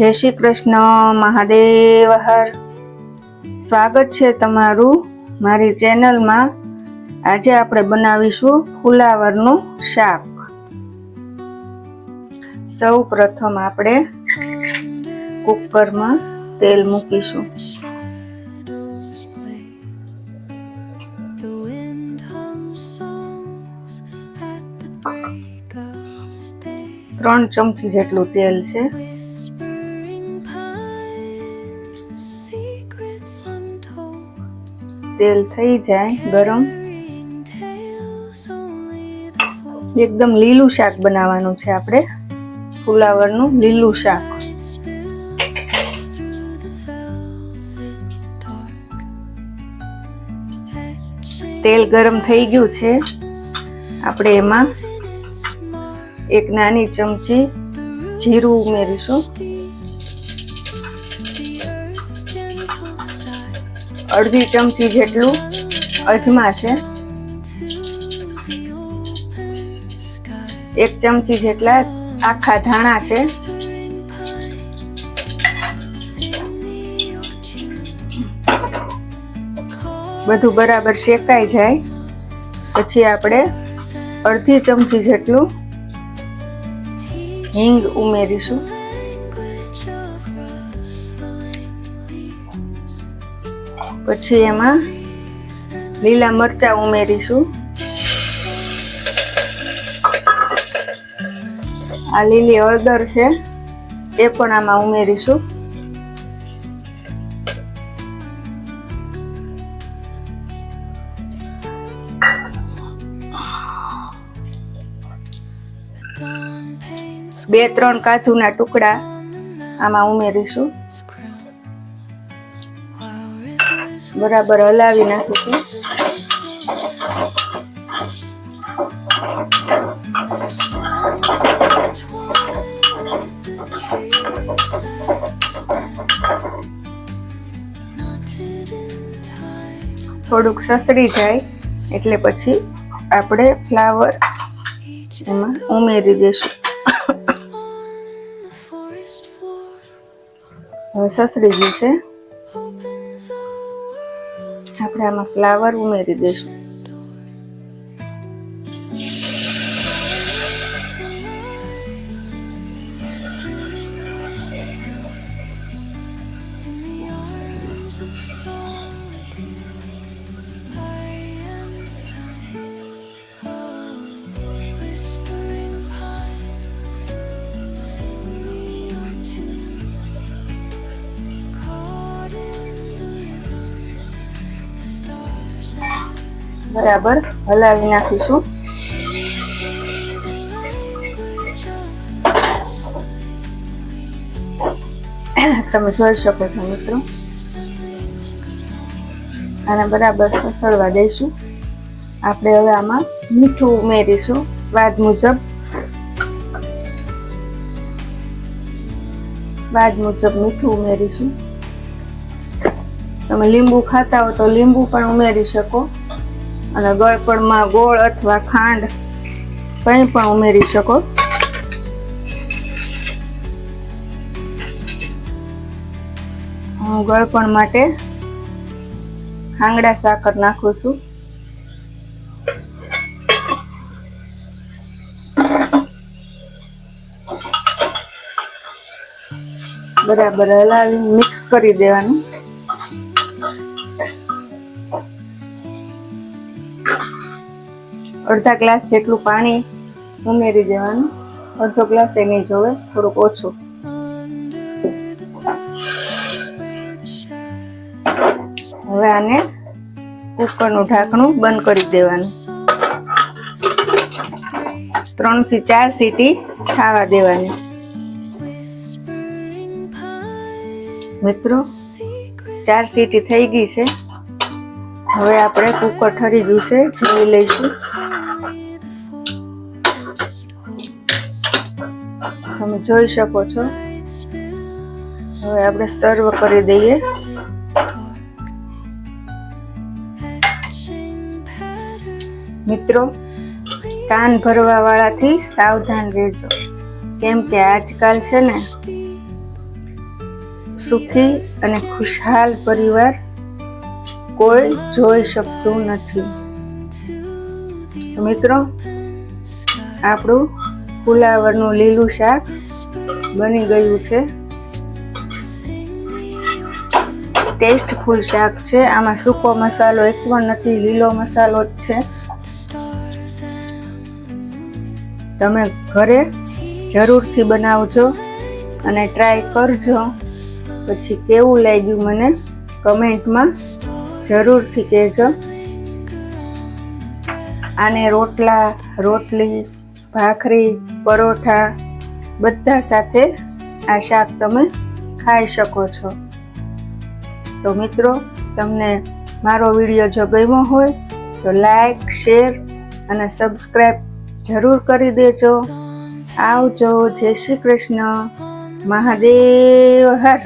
જય શ્રી કૃષ્ણ મહાદેવ. હર સ્વાગત છે તમારું મારી ચેનલમાં. આજે આપણે બનાવીશું ફુલાવરનું શાક. સૌ પ્રથમ આપણે કુકરમાં તેલ મૂકીશું. ત્રણ ચમચી જેટલું તેલ છે. તેલ થઈ જાય ગરમ એકદમ લીલું શાક બનાવવાનું છે આપણે ફુલાવરનું લીલું શાક તેલ ગરમ થઈ ગયું છે આપણે એમાં એક નાની ચમચી જીરું ઉમેરીશું અડધી ચમચી જેટલું અજમા છે. એક ચમચી જેટલા આખા ધાણા છે. બધું બરાબર શેકાઈ જાય. પછી આપણે અડધી ચમચી જેટલું હિંગ ઉમેરીશું. પછી એમાં લીલા મરચાં ઉમેરીશું. આ લીલી હળદર છે, એ પણ આમાં ઉમેરીશું. બે, ત્રણ કાજુના ટુકડા આમાં ઉમેરીશું. બરાબર હલાવી નાખીશું. થોડુંક સસરી જાય એટલે પછી આપણે ફ્લાવર એમાં ઉમેરી દઈશું હવે સસરી ગયું છે આપણે આમાં ફ્લાવર ઉમેરી દઈશું. બરાબર, હલાવી નાખીશું. તમે જોઈ શકો છો મિત્રો. આને બરાબર સળવા દઈશું. આપણે હવે આમાં મીઠું ઉમેરીશું, સ્વાદ મુજબ. સ્વાદ મુજબ મીઠું ઉમેરીશું. તમે લીંબુ ખાતા હો તો લીંબુ પણ ઉમેરી શકો. અને ગળપણમાં ગોળ અથવા ખાંડ કંઈ પણ ઉમેરી શકો. હું ગળપણ માટે ખાંગડા સાકર નાખું છું. બરાબર હલાવી મિક્સ કરી દેવાનું. અડધા ગ્લાસ જેટલું પાણી ઉમેરી દેવાનું. અડધો ગ્લાસ એ નહીં જોવે થોડુંક ઓછું. હવે આને કુકરનું ઢાંકણું બંધ કરી દેવાનું. ત્રણથી ચાર સીટી ખાવા દેવાની. મિત્રો, ચાર સીટી થઈ ગઈ છે. હવે આપણે કુકર ઠરી ગયું છે, જોઈ લઈશું. તમે જોઈ શકો છો. હવે આપણે સર્વ કરી દઈએ. મિત્રો, કાન ભરવા વાળાથી સાવધાન રહેજો. કેમ કે આજકાલ છે ને, સુખી અને ખુશહાલ પરિવાર કોઈ જોઈ શકતું નથી. મિત્રો, આપણું ફુલાવરનું લીલું શાક બની ગયું છે. ટેસ્ટફુલ શાક છે. આમાં સૂકો મસાલો એક પણ નથી, લીલો મસાલો જ છે. તમે ઘરે જરૂરથી બનાવજો અને ટ્રાય કરજો. પછી કેવું લાગ્યું મને કમેન્ટમાં જરૂરથી કહેજો. આને રોટલા, રોટલી ભાખરી, પરોઠા બધા સાથે આ શાક તમે ખાઈ શકો છો. તો મિત્રો, તમને મારો વીડિયો જો ગમ્યો હોય, તો લાઈક, શેર અને સબસ્ક્રાઈબ જરૂર કરી દેજો. આવજો, જય શ્રી કૃષ્ણ. મહાદેવ, હર.